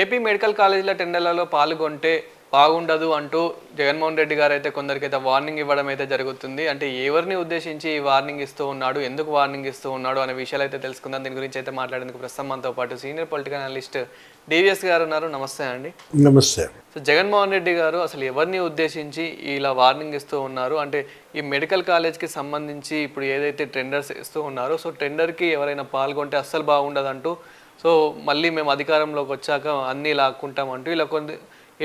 AP medical కాలేజీల టెండర్లలో పాల్గొంటే బాగుండదు అంటూ జగన్మోహన్ రెడ్డి గారు అయితే కొందరికైతే వార్నింగ్ ఇవ్వడం అయితే జరుగుతుంది. అంటే ఎవరిని ఉద్దేశించి ఈ వార్నింగ్ ఇస్తూ ఉన్నాడు ఎందుకు వార్నింగ్ ఇస్తూ ఉన్నాడు అనే విషయాలు అయితే తెలుసుకుందాం. దీని గురించి అయితే మాట్లాడేందుకు ప్రస్తుతం మనతో పాటు సీనియర్ పొలిటికల్ అనలిస్ట్ డివిఎస్ గారు ఉన్నారు. నమస్తే అండి. నమస్తే. సో జగన్మోహన్ రెడ్డి గారు అసలు ఎవరిని ఉద్దేశించి ఇలా వార్నింగ్ ఇస్తూ ఉన్నారు? అంటే ఈ మెడికల్ కాలేజ్కి సంబంధించి ఇప్పుడు ఏదైతే టెండర్స్ ఇస్తూ ఉన్నారో సో టెండర్కి ఎవరైనా పాల్గొంటే అస్సలు బాగుండదంటూ సో మళ్ళీ మేము అధికారంలోకి వచ్చాక అన్నీ లాక్కుంటాం అంటూ ఇలా కొన్ని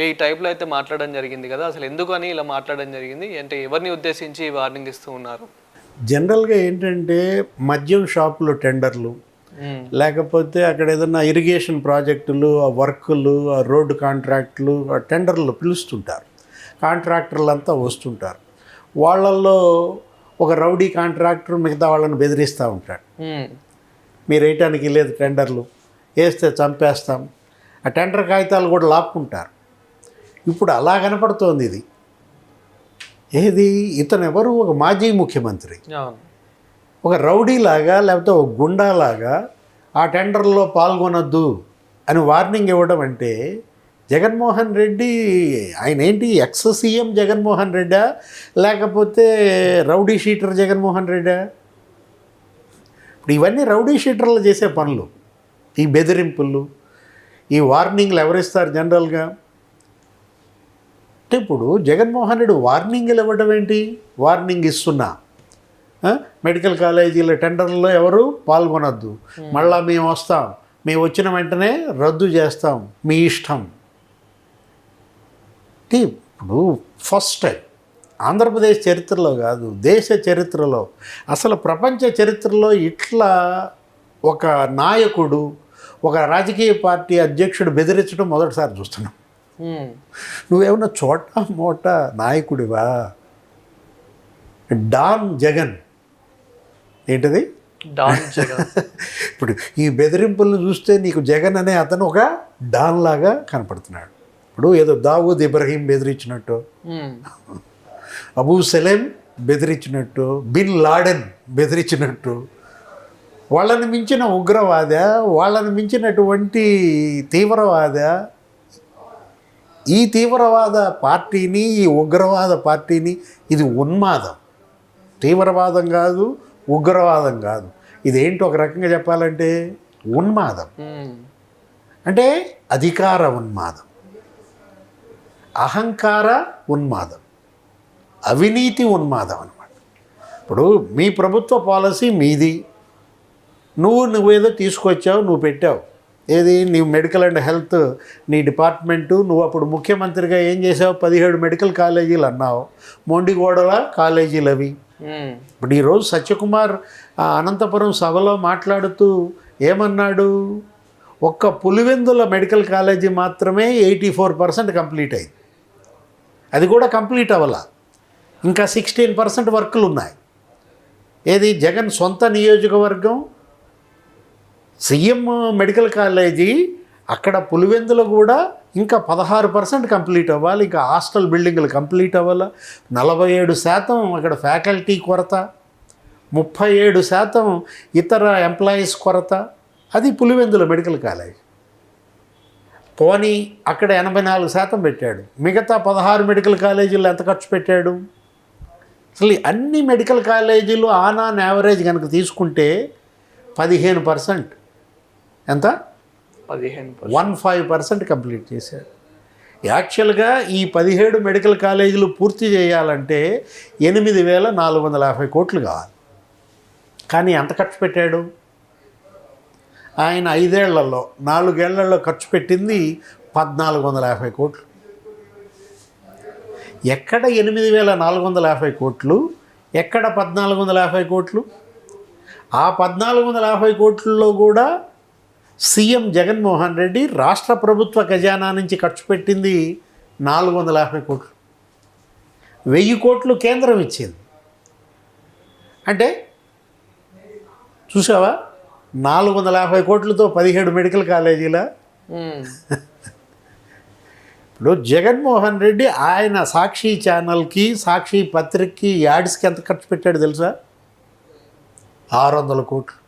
ఈ టైప్లో అయితే మాట్లాడడం జరిగింది కదా. అసలు ఎందుకని ఇలా మాట్లాడడం జరిగింది. అంటే ఎవరిని ఉద్దేశించి వార్నింగ్ ఇస్తూ ఉన్నారు? జనరల్గా ఏంటంటే మద్యం షాపులు టెండర్లు. లేకపోతే అక్కడ ఏదన్నా ఇరిగేషన్ ప్రాజెక్టులు ఆ వర్కులు ఆ రోడ్డు కాంట్రాక్టులు ఆ టెండర్లు పిలుస్తుంటారు. కాంట్రాక్టర్లు అంతా వస్తుంటారు. వాళ్ళల్లో ఒక రౌడీ కాంట్రాక్టర్ మిగతా వాళ్ళని బెదిరిస్తూ ఉంటాడు. మీరు వేయటానికి లేదు టెండర్లు. వేస్తే చంపేస్తాం. ఆ టెండర్ కాగితాలు కూడా లాక్కుంటారు. ఇప్పుడు అలా కనపడుతోంది ఇది. ఏది? ఇతను ఎవరు? ఒక మాజీ ముఖ్యమంత్రి. ఒక రౌడీలాగా లేకపోతే ఒక గుండాలాగా ఆ టెండర్లో పాల్గొనొద్దు అని వార్నింగ్ ఇవ్వడం అంటే జగన్మోహన్ రెడ్డి ఆయన ఏంటి? ఎక్స్ సీఎం జగన్మోహన్ రెడ్డా? లేకపోతే రౌడీ షీటర్ జగన్మోహన్ రెడ్డా? ఇప్పుడు ఇవన్నీ రౌడీ షీటర్లు చేసే పనులు. ఈ బెదిరింపులు ఈ వార్నింగ్లు ఎవరిస్తారు జనరల్గా? అంటే ఇప్పుడు జగన్మోహన్ రెడ్డి వార్నింగ్లు ఇవ్వడం ఏంటి? వార్నింగ్ ఇస్తున్నా? మెడికల్ కాలేజీల టెండర్లో ఎవరు పాల్గొనొద్దు. మళ్ళా మేము వస్తాం. మేము వచ్చిన వెంటనే రద్దు చేస్తాం. మీ ఇష్టం. అంటే ఇప్పుడు ఫస్ట్ టైం ఆంధ్రప్రదేశ్ చరిత్రలో కాదు దేశ చరిత్రలో అసలు ప్రపంచ చరిత్రలో ఇట్లా ఒక నాయకుడు ఒక రాజకీయ పార్టీ అధ్యక్షుడు బెదిరించడం మొదటిసారి చూస్తున్నాం. నువ్వేమన్నా చోట మోట నాయకుడివా? డాన్ జగన్. ఏంటిది? డాన్ జగన్. ఇప్పుడు ఈ బెదిరింపులను చూస్తే నీకు జగన్ అనే అతను ఒక డాన్ లాగా కనపడుతున్నాడు. ఇప్పుడు ఏదో దావూద్ ఇబ్రహీం బెదిరించినట్టు. అబూ సలేం బెదిరించినట్టు. బిన్ లాడెన్ బెదిరించినట్టు. వాళ్ళని మించిన ఉగ్రవాద వాళ్ళని మించినటువంటి తీవ్రవాద. ఈ తీవ్రవాద పార్టీని ఈ ఉగ్రవాద పార్టీని ఇది ఉన్మాదం. తీవ్రవాదం కాదు ఉగ్రవాదం కాదు. ఇదేంటి ఒక రకంగా చెప్పాలంటే ఉన్మాదం. అంటే అధికార ఉన్మాదం. అహంకార ఉన్మాదం. అవినీతి ఉన్మాదం అనమాట ఇప్పుడు మీ ప్రభుత్వ పాలసీ మీది. నువ్వు నువ్వేదో తీసుకొచ్చావు నువ్వు పెట్టావు. ఏది? నీ మెడికల్ అండ్ హెల్త్ నీ డిపార్ట్మెంటు. నువ్వు అప్పుడు ముఖ్యమంత్రిగా ఏం చేసావు? పదిహేడు మెడికల్ కాలేజీలు అన్నావు. మొండిగోడల కాలేజీలు అవి. ఇప్పుడు ఈరోజు సత్యకుమార్ అనంతపురం సభలో మాట్లాడుతూ ఏమన్నాడు? ఒక్క పులివెందుల మెడికల్ కాలేజీ మాత్రమే ఎయిటీ ఫోర్ పర్సెంట్ కంప్లీట్ అయింది. అది కూడా కంప్లీట్ అవ్వాల. ఇంకా సిక్స్టీన్ పర్సెంట్ వర్కులు ఉన్నాయి ఏది? జగన్ సొంత నియోజకవర్గం సీఎం మెడికల్ కాలేజీ అక్కడ పులివెందులో కూడా ఇంకా పదహారు పర్సెంట్ కంప్లీట్ అవ్వాలి ఇంకా హాస్టల్ బిల్డింగ్లు కంప్లీట్ అవ్వాలి? నలభై ఏడు శాతం అక్కడ ఫ్యాకల్టీ కొరత ముప్పై ఏడు శాతం ఇతర ఎంప్లాయీస్ కొరత. అది పులివెందుల మెడికల్ కాలేజ్. పోనీ అక్కడ ఎనభై నాలుగు శాతం పెట్టాడు. మిగతా పదహారు మెడికల్ కాలేజీలు ఎంత ఖర్చు పెట్టాడు? అసలు అన్ని మెడికల్ కాలేజీలు ఆన్ ఆన్ యావరేజ్ కనుక తీసుకుంటే పదిహేను పర్సెంట్. ఎంత? పదిహేను. వన్ ఫైవ్ పర్సెంట్ కంప్లీట్ చేశాడు యాక్చువల్గా ఈ పదిహేడు మెడికల్ కాలేజీలు పూర్తి చేయాలంటే ఎనిమిది వేల నాలుగు వందల యాభై కోట్లు కావాలి. కానీ ఎంత ఖర్చు పెట్టాడు? ఆయన ఐదేళ్ళలో నాలుగేళ్ళలో ఖర్చు పెట్టింది పద్నాలుగు వందల యాభై కోట్లు. ఎక్కడ ఎనిమిది వేల నాలుగు వందల యాభై కోట్లు? ఎక్కడ పద్నాలుగు వందల యాభై కోట్లు? ఆ పద్నాలుగు వందల యాభై కోట్లలో కూడా సీఎం జగన్మోహన్ రెడ్డి రాష్ట్ర ప్రభుత్వ ఖజానా నుంచి ఖర్చు పెట్టింది నాలుగు వందల యాభై కోట్లు. వెయ్యి కోట్లు కేంద్రం ఇచ్చింది. అంటే చూసావా? నాలుగు వందల యాభై కోట్లతో పదిహేడు మెడికల్ కాలేజీల. ఇప్పుడు జగన్మోహన్ రెడ్డి ఆయన సాక్షి ఛానల్కి సాక్షి పత్రికకి యాడ్స్కి ఎంత ఖర్చు పెట్టాడు తెలుసా? ఆరు వందల కోట్లు.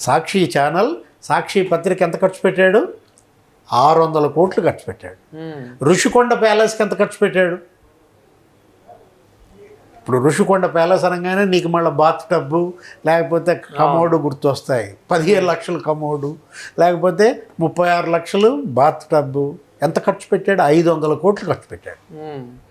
సాక్షి ఛానల్ సాక్షి పత్రిక ఎంత ఖర్చు పెట్టాడు? ఆరు వందల కోట్లు ఖర్చు పెట్టాడు. మ్మ్. ఋషికొండ ప్యాలెస్కి ఎంత ఖర్చు పెట్టాడు? ఇప్పుడు ఋషికొండ ప్యాలెస్ అనగానే నీకు మళ్ళీ బాత్ టబ్బు లేకపోతే కమోడు గుర్తొస్తాయి. పదిహేను లక్షలు కమోడు లేకపోతే ముప్పై ఆరు లక్షలు బాత్ టబ్బు. ఎంత ఖర్చు పెట్టాడు? ఐదు వందల కోట్లు ఖర్చు పెట్టాడు. మ్మ్.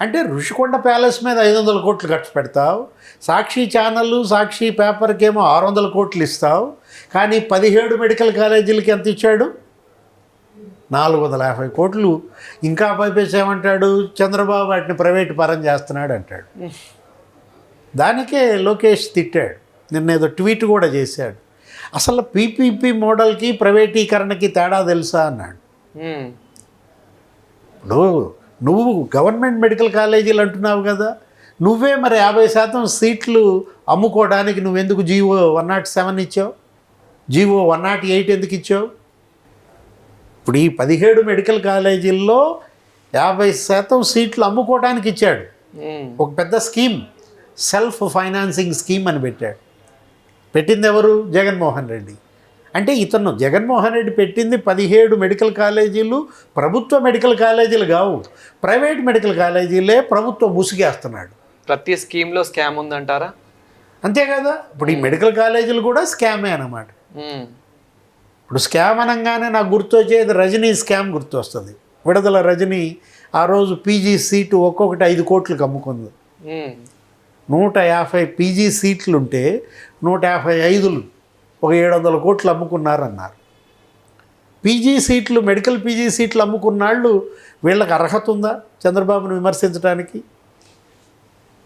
అంటే ఋషికొండ ప్యాలెస్ మీద ఐదు వందల కోట్లు ఖర్చు పెడతావు సాక్షి ఛానల్ సాక్షి పేపర్కి ఏమో ఆరు వందల కోట్లు ఇస్తావు కానీ పదిహేడు మెడికల్ కాలేజీలకి ఎంత ఇచ్చాడు? నాలుగు వందల యాభై కోట్లు. ఇంకా పైపేసి ఏమంటాడు చంద్రబాబు వాటిని ప్రైవేట్ పరం చేస్తున్నాడు అంటాడు. దానికే లోకేష్ తిట్టాడు. నిన్న ఏదో ట్వీట్ కూడా చేశాడు. అసలు పీపీపీ మోడల్కి ప్రైవేటీకరణకి తేడా తెలుసా అన్నాడు. ఇప్పుడు నువ్వు గవర్నమెంట్ మెడికల్ కాలేజీలు అంటున్నావు కదా. నువ్వే మరి యాభై శాతం సీట్లు అమ్ముకోవడానికి నువ్వెందుకు జీవో వన్ నాట్ సెవెన్ ఇచ్చావు? జీవో వన్ నాట్ ఎయిట్ ఎందుకు ఇచ్చావు? ఇప్పుడు ఈ పదిహేడు మెడికల్ కాలేజీల్లో యాభై శాతం సీట్లు అమ్ముకోవడానికి ఇచ్చాడు. ఒక పెద్ద స్కీమ్ సెల్ఫ్ ఫైనాన్సింగ్ స్కీమ్ అని పెట్టాడు. పెట్టింది ఎవరు? జగన్మోహన్ రెడ్డి. అంటే ఇతను జగన్మోహన్ రెడ్డి పెట్టింది పదిహేడు మెడికల్ కాలేజీలు ప్రభుత్వ మెడికల్ కాలేజీలు కావు. ప్రైవేట్ మెడికల్ కాలేజీలే ప్రభుత్వం ముసుగేస్తున్నాడు. ప్రతి స్కీమ్లో స్కామ్ ఉందంటారా? అంతే కదా ఇప్పుడు ఈ మెడికల్ కాలేజీలు కూడా స్కామే అన్నమాట. మ్మ్. ఇప్పుడు స్కామ్ అనగానే నాకు గుర్తొచ్చేది రజనీ స్కామ్ గుర్తొస్తుంది. విడుదల రజనీ ఆ రోజు పీజీ సీటు ఒక్కొక్కటి ఐదు కోట్లకు అమ్ముకుంది. మ్మ్. నూట యాభై పీజీ సీట్లుంటే నూట యాభై ఐదులు. ఒక ఏడు వందల కోట్లు అమ్ముకున్నారన్నారు. పీజీ సీట్లు మెడికల్ పీజీ సీట్లు అమ్ముకున్నాళ్ళు వీళ్ళకి అర్హత ఉందా చంద్రబాబును విమర్శించడానికి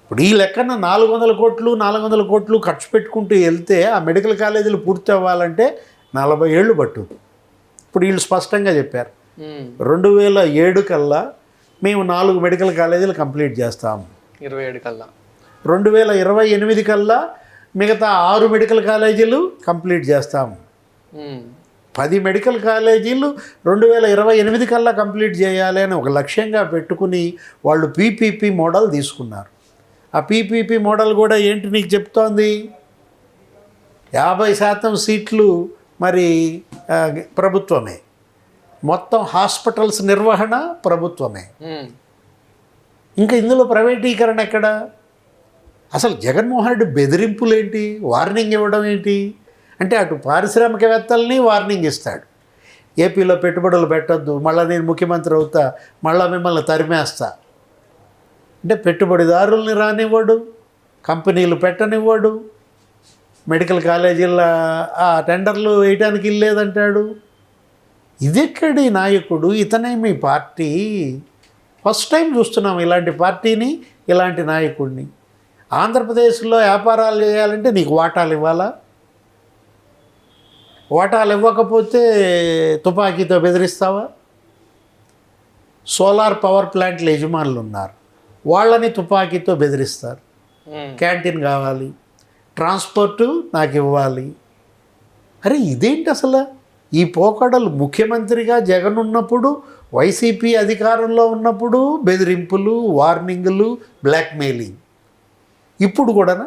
ఇప్పుడు ఈ లెక్కన నాలుగు వందల కోట్లు నాలుగు వందల కోట్లు ఖర్చు పెట్టుకుంటూ వెళ్తే ఆ మెడికల్ కాలేజీలు పూర్తి అవ్వాలంటే నలభై ఏళ్ళు పట్టుంది ఇప్పుడు వీళ్ళు స్పష్టంగా చెప్పారు. రెండు వేల ఏడు కల్లా మేము నాలుగు మెడికల్ కాలేజీలు కంప్లీట్ చేస్తాము ఇరవై ఏడు కల్లా. రెండు వేల ఇరవై ఎనిమిది కల్లా మిగతా ఆరు మెడికల్ కాలేజీలు కంప్లీట్ చేస్తాము. పది మెడికల్ కాలేజీలు రెండు వేల ఇరవై ఎనిమిది కల్లా కంప్లీట్ చేయాలి అని ఒక లక్ష్యంగా పెట్టుకుని వాళ్ళు పీపీపీ మోడల్ తీసుకున్నారు. ఆ పీపీపీ మోడల్ కూడా ఏంటి నీకు చెప్తోంది? యాభై శాతం సీట్లు మరి ప్రభుత్వమే. మొత్తం హాస్పిటల్స్ నిర్వహణ ప్రభుత్వమే. ఇంకా ఇందులో ప్రైవేటీకరణ ఎక్కడ? అసలు జగన్మోహన్ రెడ్డి బెదిరింపులు ఏంటి వార్నింగ్ ఇవ్వడం ఏంటి? అంటే అటు పారిశ్రామికవేత్తల్ని వార్నింగ్ ఇస్తాడు. ఏపీలో పెట్టుబడులు పెట్టద్దు మళ్ళీ నేను ముఖ్యమంత్రి అవుతా మళ్ళీ మిమ్మల్ని తరిమేస్తా. అంటే పెట్టుబడిదారుల్ని రానివ్వడు కంపెనీలు పెట్టనివ్వడు మెడికల్ కాలేజీల ఆ టెండర్లు వేయడానికి ఇల్లేదంటాడు. ఇదెక్కడి నాయకుడు? ఇతనే మీ పార్టీ. ఫస్ట్ టైం చూస్తున్నాం ఇలాంటి పార్టీని ఇలాంటి నాయకుడిని. ఆంధ్రప్రదేశ్లో వ్యాపారాలు చేయాలంటే నీకు వాటాలు ఇవ్వాలా? వాటాలు ఇవ్వకపోతే తుపాకీతో బెదిరిస్తావా? సోలార్ పవర్ ప్లాంట్ల యజమానులు ఉన్నారు వాళ్ళని తుపాకీతో బెదిరిస్తారు. క్యాంటీన్ కావాలి. ట్రాన్స్పోర్టు నాకు ఇవ్వాలి. అరే ఇదేంటి అసలు? ఈ పోకడలు ముఖ్యమంత్రిగా జగన్ ఉన్నప్పుడు వైసీపీ అధికారంలో ఉన్నప్పుడు బెదిరింపులు వార్నింగులు బ్లాక్మెయిలింగ్ ఇప్పుడు కూడానా?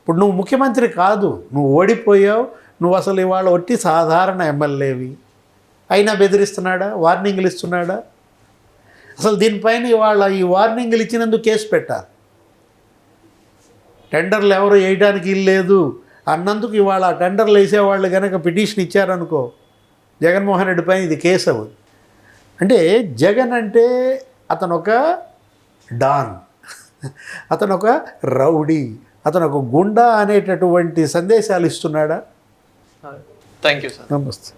ఇప్పుడు నువ్వు ముఖ్యమంత్రి కాదు నువ్వు ఓడిపోయావు నువ్వు అసలు ఇవాళ ఒట్టి సాధారణ ఎమ్మెల్యేవి. అయినా బెదిరిస్తున్నాడా? వార్నింగ్లు ఇస్తున్నాడా? అసలు దీనిపైన ఇవాళ ఈ వార్నింగ్లు ఇచ్చినందుకు కేసు పెట్టాలి. టెండర్లు ఎవరు వేయడానికి లేదు. అన్నందుకు ఇవాళ ఆ టెండర్లు వేసేవాళ్ళు కనుక పిటిషన్ ఇచ్చారనుకో జగన్మోహన్ రెడ్డి పైన ఇది కేసు అవ్వదు. అంటే జగన్ అంటే అతను ఒక డాన్. అతను ఒక రౌడీ అతను ఒక గుండా అనేటటువంటి సందేశాలు ఇస్తున్నాడా? థ్యాంక్ యూ సార్ నమస్తే.